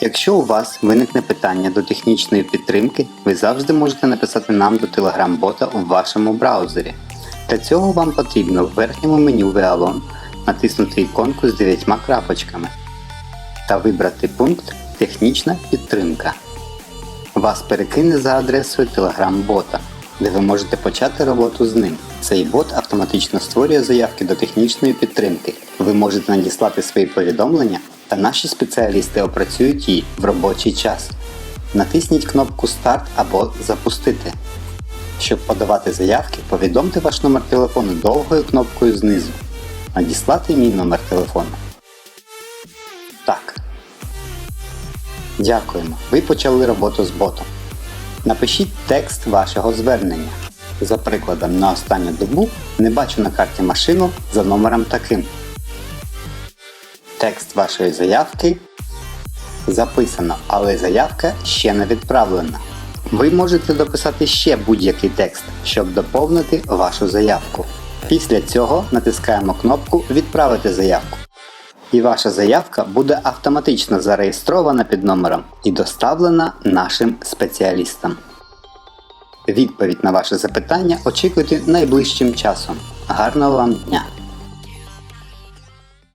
Якщо у вас виникне питання до технічної підтримки, ви завжди можете написати нам до Telegram-бота у вашому браузері. Для цього вам потрібно в верхньому меню Vealon натиснути іконку з дев'ятьма крапочками та вибрати пункт Технічна підтримка. Вас перекине за адресою Telegram-бота, де ви можете почати роботу з ним. Цей бот автоматично створює заявки до технічної підтримки. Ви можете надіслати свої повідомлення, та наші спеціалісти опрацюють її в робочий час. Натисніть кнопку Старт або Запустити. Щоб подавати заявки, повідомте ваш номер телефону довгою кнопкою знизу. Надіслати мій номер телефону. Так. Дякуємо. Ви почали роботу з ботом. Напишіть текст вашого звернення. За прикладом, на останню добу не бачу на карті машину за номером таким. Текст вашої заявки записано, але заявка ще не відправлена. Ви можете дописати ще будь-який текст, щоб доповнити вашу заявку. Після цього натискаємо кнопку Відправити заявку. І ваша заявка буде автоматично зареєстрована під номером і доставлена нашим спеціалістам. Відповідь на ваше запитання очікуйте найближчим часом. Гарного вам дня!